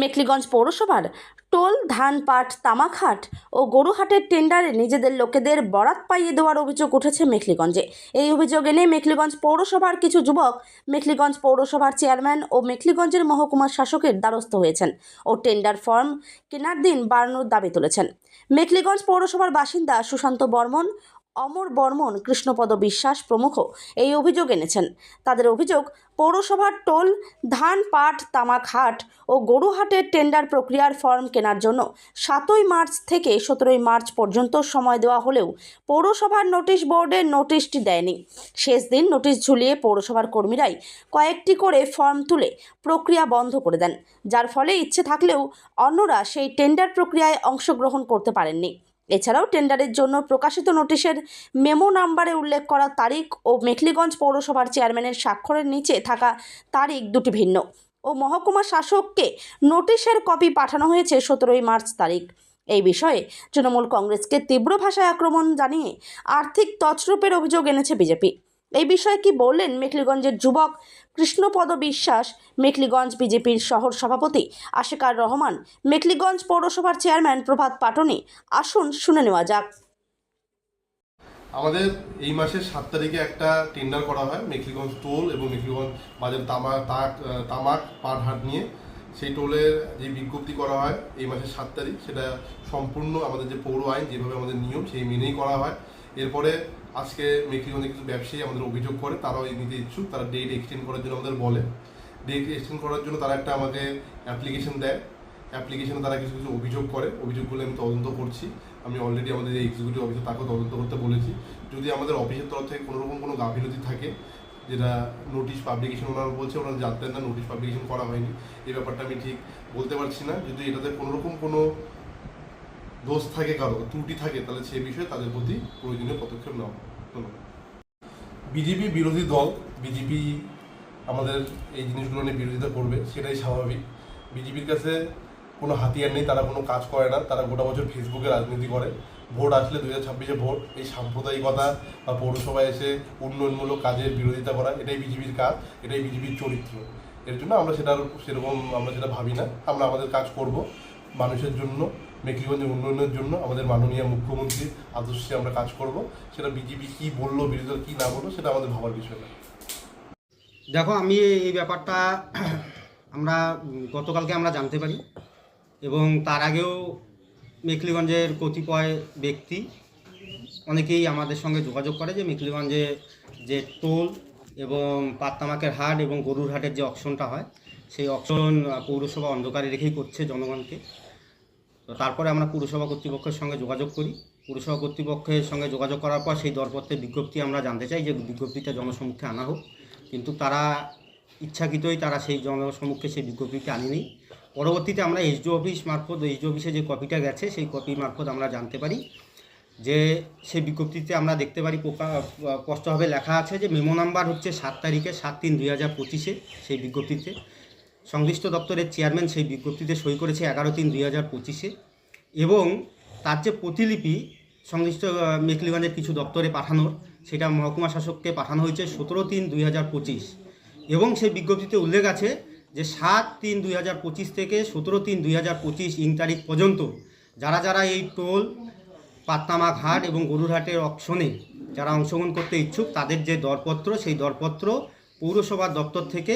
মেখলিগঞ্জ পৌরসভার টোল, ধান পাট, তামাকহাট ও গরুহাটের টেন্ডারে নিজেদের লোকেদের বরাত পাইয়ে দেওয়ার অভিযোগ উঠেছে মেখলিগঞ্জে। এই অভিযোগ এনে মেখলিগঞ্জ পৌরসভার কিছু যুবক মেখলিগঞ্জ পৌরসভার চেয়ারম্যান ও মেখলিগঞ্জের মহকুমা শাসকের দ্বারস্থ হয়েছেন ও টেন্ডার ফর্ম কেনার দিন বাড়ানোর দাবি তুলেছেন। মেখলিগঞ্জ পৌরসভার বাসিন্দা সুশান্ত বর্মন অমর বর্মন কৃষ্ণপদ বিশ্বাস প্রমুখ এই অভিযোগ এনেছেন। তাদের অভিযোগ, পৌরসভার টোল, ধান পাট, তামাক হাট ও গরুহাটের টেন্ডার প্রক্রিয়ার ফর্ম কেনার জন্য সাতই মার্চ থেকে সতেরোই মার্চ পর্যন্ত সময় দেওয়া হলেও পৌরসভার নোটিশ বোর্ডের নোটিশটি দেয়নি। শেষ দিন নোটিশ ঝুলিয়ে পৌরসভার কর্মীরাই কয়েকটি করে ফর্ম তুলে প্রক্রিয়া বন্ধ করে দেন, যার ফলে ইচ্ছে থাকলেও অন্যরা সেই টেন্ডার প্রক্রিয়ায় অংশগ্রহণ করতে পারেননি। এছাড়াও টেন্ডারের জন্য প্রকাশিত নোটিশের মেমো নাম্বারে উল্লেখ করা তারিখ ও মেখলিগঞ্জ পৌরসভার চেয়ারম্যানের স্বাক্ষরের নিচে থাকা তারিখ দুটি ভিন্ন। ও মহকুমা শাসককে নোটিশের কপি পাঠানো হয়েছে সতেরোই মার্চ তারিখ। এই বিষয়ে তৃণমূল কংগ্রেসকে তীব্র ভাষায় আক্রমণ জানিয়ে আর্থিক তছরূপের অভিযোগ এনেছে বিজেপি। এই বিষয়ে কি বললেন মেখলিগঞ্জের যুবক কৃষ্ণপদ বিশ্বাস, মেখলিগঞ্জ বিজেপির শহর সভাপতি আশেকার রহমান, মেখলিগঞ্জ পৌরসভার চেয়ারম্যান প্রভাত পাটনি। আসুন, শুনে নেওয়া যাক। আমাদের এই মাসের সাত তারিখে একটা টেন্ডার করা হয়, মেখলিগঞ্জ টোল এবং মেখলিগঞ্জ বাজার তামাক তাক তামাক পাট নিয়ে। সেই টোলের যে বিজ্ঞপ্তি করা হয় এই মাসের সাত তারিখ, সেটা সম্পূর্ণ আমাদের যে পৌর আইন, যেভাবে আমাদের নিয়ম, সেই মেনেই করা হয়। এরপরে আজকে মেখলিগঞ্জে কিছু ব্যবসায়ী আমাদের অভিযোগ করে, তারাও এই নিতে ইচ্ছুক, তারা ডেট এক্সটেন্ড করার জন্য আমাদের বলে। ডেট এক্সটেন্ড করার জন্য তারা একটা আমাকে অ্যাপ্লিকেশন দেয়। অ্যাপ্লিকেশনে তারা কিছু কিছু অভিযোগ করে। অভিযোগগুলো আমি তদন্ত করছি। আমি অলরেডি আমাদের এক্সিকিউটিভ অফিসে তাকেও তদন্ত করতে বলেছি। যদি আমাদের অফিসের তরফ থেকে কোনোরকম কোনো গাফিলতি থাকে, যেটা নোটিশ পাবলিকেশন ওনারা বলছে, ওনারা জানতেন না নোটিশ পাবলিকেশন করা হয়নি। এই ব্যাপারটা আমি ঠিক বলতে পারছি না। যদি এটাতে কোনোরকম কোনো দোষ থাকে কারও, ত্রুটি থাকে, তাহলে সে বিষয়ে তাদের প্রতি প্রয়োজনীয় পদক্ষেপ নেওয়া বিজেপি বিরোধী দল, বিজেপি আমাদের এই জিনিসগুলো নিয়ে বিরোধিতা করবে, সেটাই স্বাভাবিক। বিজেপির কাছে কোনো হাতিয়ার নেই, তারা কোনো কাজ করে না, তারা গোটা বছর ফেসবুকে রাজনীতি করে। ভোট আসলে দু হাজার ছাব্বিশে ভোট, এই সাম্প্রদায়িকতা বা পৌরসভায় এসে উন্নয়নমূলক কাজের বিরোধিতা করা, এটাই বিজেপির কাজ, এটাই বিজেপির চরিত্র। এর জন্য আমরা সেটার, সেরকম আমরা সেটা ভাবি না। আমরা আমাদের কাজ করব মানুষের জন্য। মেকলিগঞ্জের উন্নয়নের জন্য আমাদের মাননীয় মুখ্যমন্ত্রীর আদর্শে আমরা কাজ করব। সেটা বিজেপি কী বলল বিরোধী দল কী না বলল সেটা আমাদের ভাবার বিষয় না। দেখো আমি এই ব্যাপারটা আমরা গতকালকে আমরা জানতে পারি এবং তার আগেও মেখলিগঞ্জের কতিপয় ব্যক্তি অনেকেই আমাদের সঙ্গে যোগাযোগ করে যে মেখলিগঞ্জে যে টোল এবং পাত্তামাকের হাট এবং গরুর হাটের যে অকশনটা হয় সেই অকশন আহ, পৌরসভা অন্ধকারে রেখেই করছে জনগণকে। তো তারপরে আমরা পুরসভা কর্তৃপক্ষের সঙ্গে যোগাযোগ করি। পুরসভা কর্তৃপক্ষের সঙ্গে যোগাযোগ করার পর সেই দরপত্রের বিজ্ঞপ্তি আমরা জানতে চাই যে বিজ্ঞপ্তিটা জনসম্মুখে আনা হোক। কিন্তু তারা ইচ্ছাকৃতই তারা সেই জনসম্মুখে সেই বিজ্ঞপ্তিটি আনেনি। পরবর্তীতে আমরা এসডিও অফিস মারফত এসডিও অফিসে যে কপিটা গেছে, সেই কপি মারফত আমরা জানতে পারি যে সেই বিজ্ঞপ্তিতে আমরা দেখতে পারি স্পষ্টভাবে লেখা আছে যে মেমো নাম্বার হচ্ছে সাত তারিখে সাত তিন দুই হাজার পঁচিশে সেই বিজ্ঞপ্তিতে। সংশ্লিষ্ট দপ্তরের চেয়ারম্যান সেই বিজ্ঞপ্তিতে সই করেছে এগারো তিন দুই হাজার পঁচিশে। এবং তার যে প্রতিলিপি সংশ্লিষ্ট আহ, মেখলিগঞ্জের কিছু দপ্তরে পাঠানোর সেটা মহকুমা শাসককে পাঠানো হয়েছে সতেরো তিন দুই হাজার পঁচিশ। এবং সেই বিজ্ঞপ্তিতে উল্লেখ আছে যে সাত তিন দুই হাজার পঁচিশ থেকে সতেরো তিন দুই হাজার পঁচিশ ইং তারিখ পর্যন্ত যারা যারা এই টোল পাতনামা ঘাট এবং গরুরহাটের অপশনে যারা অংশগ্রহণ করতে ইচ্ছুক তাদের যে দরপত্র সেই দরপত্র পৌরসভার দপ্তর থেকে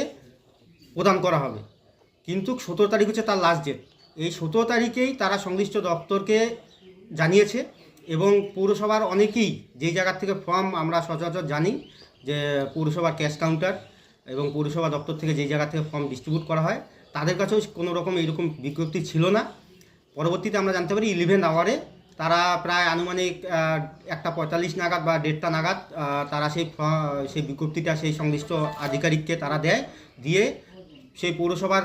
প্রদান করা হবে। কিন্তু সতেরো তারিখ হচ্ছে তার লাস্ট ডেট এই সতেরো তারিখেই তারা সংশ্লিষ্ট দপ্তরকে জানিয়েছে এবং পৌরসভার অনেকেই যেই জায়গার থেকে ফর্ম আমরা সচরাচর জানি যে পৌরসভার ক্যাশ কাউন্টার এবং পৌরসভা দপ্তর থেকে যেই জায়গা থেকে ফর্ম ডিস্ট্রিবিউট করা হয়, তাদের কাছেও কোনো রকম এইরকম বিজ্ঞপ্তি ছিল না। পরবর্তীতে আমরা জানতে পারি ইলেভেন আওয়ারে তারা প্রায় আনুমানিক একটা পঁয়তাল্লিশ নাগাদ বা দেড়টা নাগাদ তারা সেই সেই বিজ্ঞপ্তিটা সেই সংশ্লিষ্ট আধিকারিককে তারা দেয়, দিয়ে সেই পৌরসভার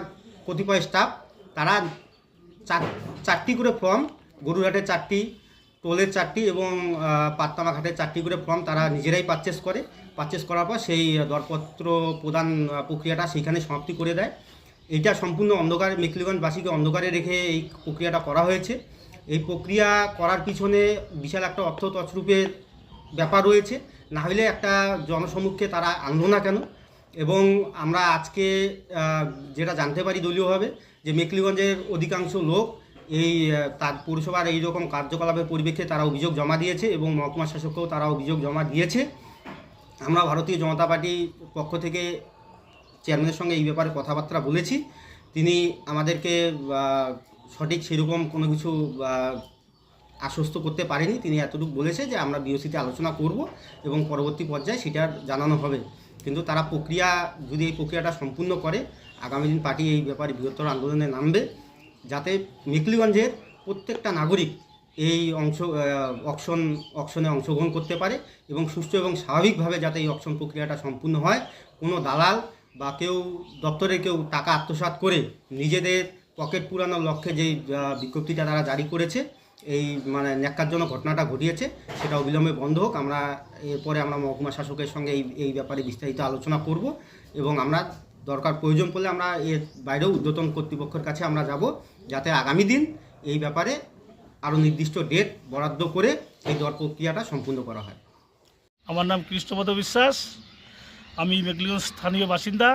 কতিপয় স্টাফ তারা চার চারটি করে ফর্ম গরুরহাটের চারটি টোলের চারটি এবং আহ, পাত্তামা ঘাটের চারটি করে ফর্ম তারা নিজেরাই পারচেস করে। পারচেস করার পর সেই দরপত্র প্রদান প্রক্রিয়াটা সেইখানে সমাপ্তি করে দেয়। এটা সম্পূর্ণ অন্ধকার মেখলিগঞ্জবাসীকে অন্ধকারে রেখে এই প্রক্রিয়াটা করা হয়েছে। এই প্রক্রিয়া করার পিছনে বিশাল একটা অর্থ তছরূপের ব্যাপার রয়েছে। না হলে একটা জনসমুখে তারা আনলো না কেন? এবং আমরা আজকে যেটা জানতে পারি দলীয়ভাবে, যে মেকলিগঞ্জের অধিকাংশ লোক এই তার পৌরসভার এই রকম কার্যকলাপের পরিপ্রেক্ষিতে তারা অভিযোগ জমা দিয়েছে এবং মহকুমা শাসককেও তারা অভিযোগ জমা দিয়েছে। আমরা ভারতীয় জনতা পার্টির পক্ষ থেকে চেয়ারম্যানের সঙ্গে এই ব্যাপারে কথাবার্তা বলেছি। তিনি আমাদেরকে সঠিক সেরকম কোনো কিছু আশ্বস্ত করতে পারেনি। তিনি এতটুকু বলেছে যে আমরা বিওসিতে আলোচনা করব এবং পরবর্তী পর্যায়ে সেটার জানানো হবে। কিন্তু তারা প্রক্রিয়া, যদি এই প্রক্রিয়াটা সম্পূর্ণ করে, আগামী দিন পার্টি এই ব্যাপারে বৃহত্তর আন্দোলনে নামবে, যাতে মেকলিগঞ্জের প্রত্যেকটা নাগরিক এই অংশ অকশন, অকশনে অংশগ্রহণ করতে পারে এবং সুস্থ এবং স্বাভাবিকভাবে যাতে এই অকশন প্রক্রিয়াটা সম্পূর্ণ হয়। কোনো দালাল বা কেউ দপ্তরে কেউ টাকা আত্মসাৎ করে নিজেদের পকেট পুরানোর লক্ষ্যে যেই বিজ্ঞপ্তিটা তারা জারি করেছে এই মানে ন্যাক্কারজনক ঘটনাটা ঘটিয়েছে, সেটা অবিলম্বে বন্ধ হোক। আমরা এরপরে আমরা মহকুমা শাসকের সঙ্গে এই এই ব্যাপারে বিস্তারিত আলোচনা করব এবং আমরা দরকার প্রয়োজন পড়লে আমরা এর বাইরেও ঊর্ধ্বতন কর্তৃপক্ষের কাছে আমরা যাব, যাতে আগামী দিন এই ব্যাপারে আরও নির্দিষ্ট ডেট বরাদ্দ করে এই দর প্রক্রিয়াটা সম্পূর্ণ করা হয়। আমার নাম কৃষ্ণপদ বিশ্বাস, আমি মেঘলিগঞ্জ স্থানীয় বাসিন্দা।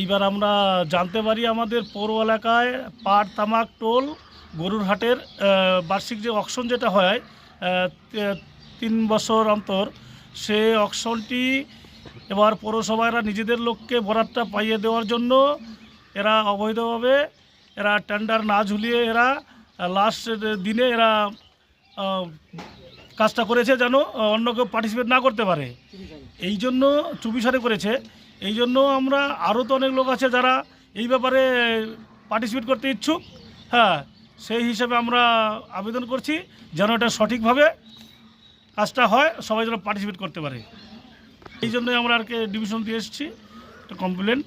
এইবার আমরা জানতে পারি আমাদের পৌর এলাকায় পাট, তামাক, টোল গরুর হাটের বার্ষিক যে অকশন যেটা হয় তিন বছর অন্তর, সে অকশনটি এবার পৌরসভারা নিজেদের লোককে বরাতটা পাইয়ে দেওয়ার জন্য এরা অবৈধভাবে এরা টেন্ডার না ঝুলিয়ে এরা লাস্ট দিনে এরা কাজটা করেছে যেন অন্য কেউ পার্টিসিপেট না করতে পারে। এই জন্য চুপিসারে করেছে। এই জন্য আমরা আরও তো অনেক লোক আছে যারা এই ব্যাপারে পার্টিসিপেট করতে ইচ্ছুক। হ্যাঁ সেই হিসেবে আমরা আবেদন করছি যেন এটা সঠিকভাবে কাজটা হয়, সবাই যেন পার্টিসিপেট করতে পারে। এই জন্যই আমরা আর কি ডিভিশন দিয়ে এসেছি। একটা কমপ্লেন